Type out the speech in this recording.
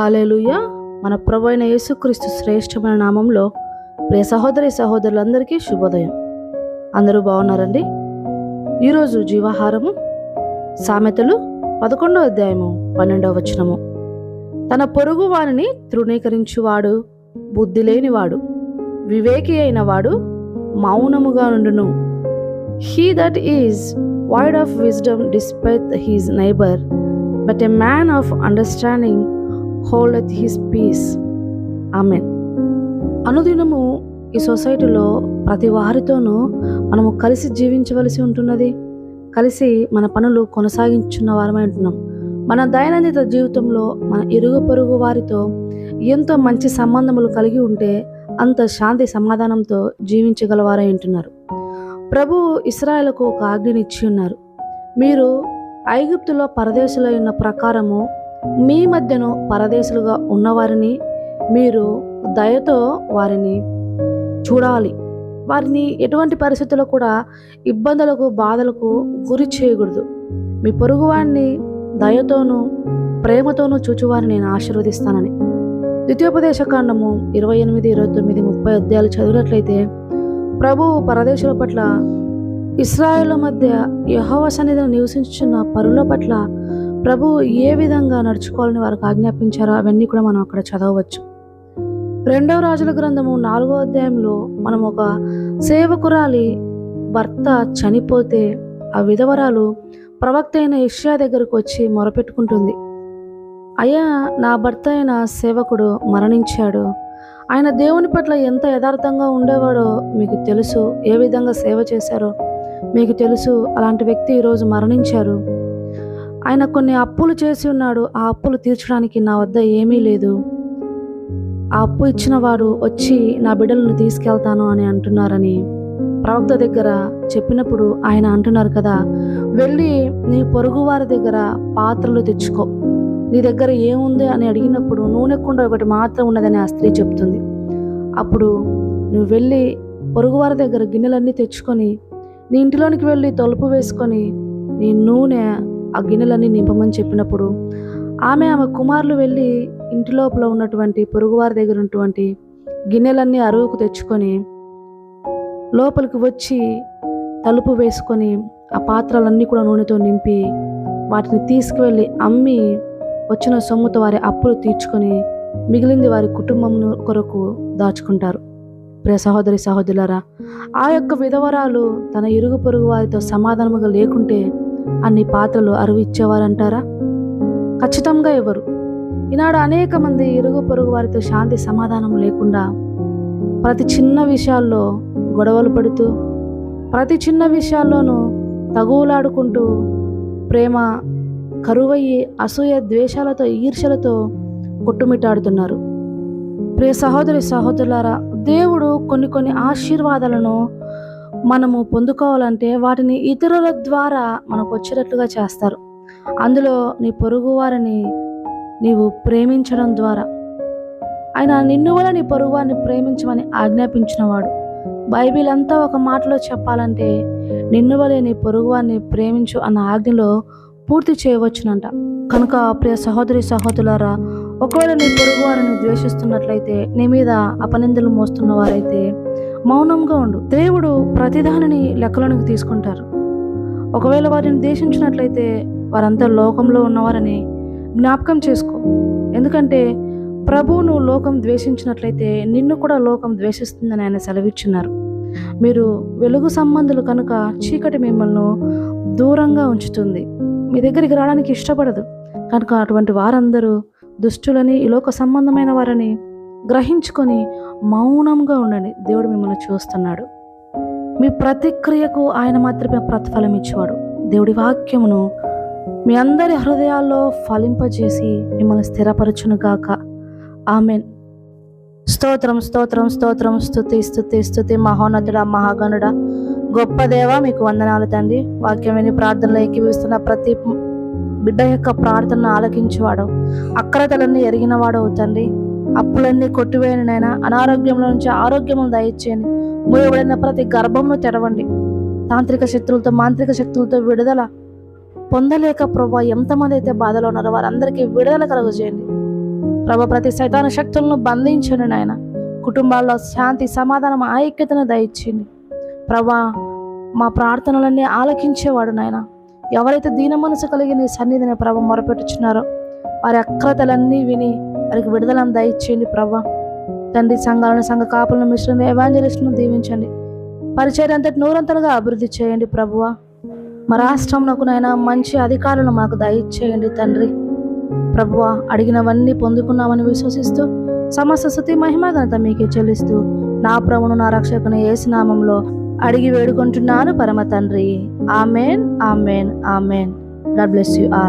Hallelujah మన ప్రభు అయిన యేసుక్రీస్తు శ్రేష్టమైన నామంలో ప్రియ సహోదరి సహోదరులందరికీ శుభోదయం. అందరూ బాగున్నారండి? ఈరోజు జీవాహారము సామెతలు పదకొండో అధ్యాయము పన్నెండవ వచనము. తన పొరుగు వారిని తృణీకరించువాడు బుద్ధి లేనివాడు వివేకి అయిన వాడు మౌనముగా నుండును. He that is void of wisdom despite his neighbour but a man of understanding hold his peace amen అనుదినము ఈ సొసైటీలో ప్రతి వారితోనూ మనము కలిసి జీవించవలసి ఉంటున్నది. కలిసి మన పనులు కొనసాగించున్న వారమై ఉంటున్నాం. మన దైనందిన జీవితంలో మన ఇరుగు పొరుగు వారితో ఎంతో మంచి సంబంధములు కలిగి ఉంటే అంత శాంతి సమాధానంతో జీవించగలవారై ఉంటున్నారు. ప్రభు ఇస్రాయలకు ఒక ఆజ్ఞనిచ్చి ఉన్నారు. మీరు ఐగుప్తులో పరదేశులై ఉన్న ప్రకారము మీ మధ్యను పరదేశులుగా ఉన్నవారిని మీరు దయతో వారిని చూడాలి. వారిని ఎటువంటి పరిస్థితుల్లో కూడా ఇబ్బందులకు బాధలకు గురి చేయకూడదు. మీ పొరుగువారిని దయతోనూ ప్రేమతోనూ చూచువారిని నేను ఆశీర్వదిస్తానని. ద్వితీయోపదేశ కాండము ఇరవై ఎనిమిది ఇరవై తొమ్మిది ముప్పై అధ్యాయాలు చదివినట్లయితే ప్రభువు పరదేశుల పట్ల ఇస్రాయేల్ మధ్య యహోవ సన్నిధిని నివసించున్న పరుల పట్ల ప్రభు ఏ విధంగా నడుచుకోవాలని వారికి ఆజ్ఞాపించారో అవన్నీ కూడా మనం అక్కడ చదవవచ్చు. రెండవ రాజుల గ్రంథము నాలుగో అధ్యాయంలో మనం ఒక సేవకురాలి భర్త చనిపోతే ఆ విధవరాలు ప్రవక్త అయిన ఇష్యా దగ్గరకు వచ్చి మొరపెట్టుకుంటుంది. అయ్యా నా భర్త అయిన సేవకుడు మరణించాడు. ఆయన దేవుని పట్ల ఎంత యథార్థంగా ఉండేవాడో మీకు తెలుసు. ఏ విధంగా సేవ చేశారో మీకు తెలుసు. అలాంటి వ్యక్తి ఈరోజు మరణించారు. ఆయన కొన్ని అప్పులు చేసి ఉన్నాడు. ఆ అప్పులు తీర్చడానికి నా వద్ద ఏమీ లేదు. ఆ అప్పు ఇచ్చిన వారు వచ్చి నా బిడ్డలను తీసుకెళ్తాను అని అంటున్నారని ప్రవక్త దగ్గర చెప్పినప్పుడు ఆయన అంటున్నారు కదా వెళ్ళి నీ పొరుగువారి దగ్గర పాత్రలు తెచ్చుకో. నీ దగ్గర ఏముంది అని అడిగినప్పుడు నూనె కుండ ఒకటి మాత్రం ఉన్నదని ఆ స్త్రీ చెప్తుంది. అప్పుడు నువ్వు వెళ్ళి పొరుగువారి దగ్గర గిన్నెలన్నీ తెచ్చుకొని నీ ఇంటిలోనికి వెళ్ళి తలుపు వేసుకొని నీ నూనె ఆ గిన్నెలన్నీ నింపమని చెప్పినప్పుడు ఆమె ఆమె కుమారులు వెళ్ళి ఇంటి లోపల ఉన్నటువంటి పొరుగువారి దగ్గర ఉన్నటువంటి గిన్నెలన్నీ అరువుకు తెచ్చుకొని లోపలికి వచ్చి తలుపు వేసుకొని ఆ పాత్రలన్నీ కూడా నూనెతో నింపి వాటిని తీసుకువెళ్ళి అమ్మి వచ్చిన సొమ్ముతో వారి అప్పులు తీర్చుకొని మిగిలింది వారి కుటుంబం కొరకు దాచుకుంటారు. ప్రియ సహోదరి సహోదరులారా ఆ యొక్క విధవరాలు తన ఇరుగు పొరుగు వారితో సమాధానముగా లేకుంటే అన్ని పాత్రలు అరువు ఇచ్చేవారంటారా ఖచ్చితంగా ఎవరు? ఈనాడు అనేక మంది ఇరుగు పొరుగు వారితో శాంతి సమాధానం లేకుండా ప్రతి చిన్న విషయాల్లో గొడవలు పడుతూ ప్రతి చిన్న విషయాల్లోనూ తగువులాడుకుంటూ ప్రేమ కరువయ్యి అసూయ ద్వేషాలతో ఈర్షలతో కొట్టుమిట్టాడుతున్నారు. ప్రియ సహోదరి సహోదరులారా దేవుడు కొన్ని కొన్ని ఆశీర్వాదాలను మనము పొందుకోవాలంటే వాటిని ఇతరుల ద్వారా మనకు వచ్చేటట్లుగా చేస్తారు. అందులో నీ పొరుగు వారిని నీవు ప్రేమించడం ద్వారా. ఆయన నిన్ను వల్ల నీ పొరుగు వారిని ప్రేమించమని ఆజ్ఞాపించినవాడు. బైబిల్ అంతా ఒక మాటలో చెప్పాలంటే నిన్ను వలె నీ పొరుగు వారిని ప్రేమించు అన్న ఆజ్ఞలో పూర్తి చేయవచ్చునంట. కనుక ప్రియ సహోదరి సహోదరులారా ఒకవేళ నీ పొరుగు వారిని ద్వేషిస్తున్నట్లయితే నీ మీద అపనిందలు మోస్తున్న వారైతే మౌనంగా ఉండు. దేవుడు ప్రతిదానిని లెక్కలోనికి తీసుకుంటారు. ఒకవేళ వారిని ద్వేషించినట్లయితే వారంతా లోకంలో ఉన్నవారని జ్ఞాపకం చేసుకో. ఎందుకంటే ప్రభువును లోకం ద్వేషించినట్లయితే నిన్ను కూడా లోకం ద్వేషిస్తుందని ఆయన సెలవిచ్చున్నారు. మీరు వెలుగు సంబంధులు కనుక చీకటి మిమ్మల్ని దూరంగా ఉంచుతుంది. మీ దగ్గరికి రావడానికి ఇష్టపడదు. కనుక అటువంటి వారందరూ దుష్టులని ఈ లోక సంబంధమైన వారని గ్రహించుకొని మౌనంగా ఉండండి. దేవుడు మిమ్మల్ని చూస్తున్నాడు. మీ ప్రతిక్రియకు ఆయన మాత్రమే ప్రతిఫలం ఇచ్చేవాడు. దేవుడి వాక్యమును మీ అందరి హృదయాల్లో ఫలింపజేసి మిమ్మల్ని స్థిరపరచునుగాక. ఆమెన్. స్తోత్రం స్తోత్రం స్తోత్రం. స్థుతి స్థుతి స్థుతి మహోన్నతుడ మహాగణుడ. గొప్ప దేవ మీకు వందనాలు తండ్రి. వాక్యం విని ప్రార్థనలో ఎక్కివిస్తున్న ప్రతి బిడ్డ యొక్క ప్రార్థనను ఆలకించేవాడు. అక్రతలన్నీ ఎరిగినవాడు తండ్రి. అప్పులన్నీ కొట్టివేయనైనా అనారోగ్యంలో నుంచి ఆరోగ్యము దయచేయండి. మూయబడిన ప్రతి గర్భంను తెరవండి. తాంత్రిక శక్తులతో మాంత్రిక శక్తులతో విడుదల పొందలేక ప్రభా ఎంతమంది అయితే బాధలో ఉన్నారో వారందరికీ విడుదల కలుగజేయండి. ప్రభా ప్రతి సైతాన శక్తులను బంధించండి నాయన. కుటుంబాల్లో శాంతి సమాధానం ఐక్యతను దయచేయండి. ప్రభా మా ప్రార్థనలన్నీ ఆలకించేవాడు నాయన. ఎవరైతే దీన మనసు కలిగి నీ సన్నిధిని ప్రభ మొరపెట్టుచున్నారో వారి అక్రతలన్నీ విని వారికి విడుదలను దయచేయండి ప్రభా. తండ్రి సంఘాలను సంఘ కాపులను మిశ్రమ ఎవాంజలిస్ట్ను దీవించండి. పరిచయం అంతటి నూరంతలుగా అభివృద్ధి చేయండి ప్రభువ. మా రాష్ట్రంలోనైనా మంచి అధికారులు మాకు దయచేయండి తండ్రి. ప్రభువ అడిగినవన్నీ పొందుకున్నామని విశ్వసిస్తూ సమస్త స్థుతి మహిమ ఘనత మీకే చెల్లిస్తూ నా ప్రభును నా రక్షకుని ఏసునామంలో అడిగి వేడుకుంటున్నాను పరమ తండ్రి. Amen amen amen. God bless you all.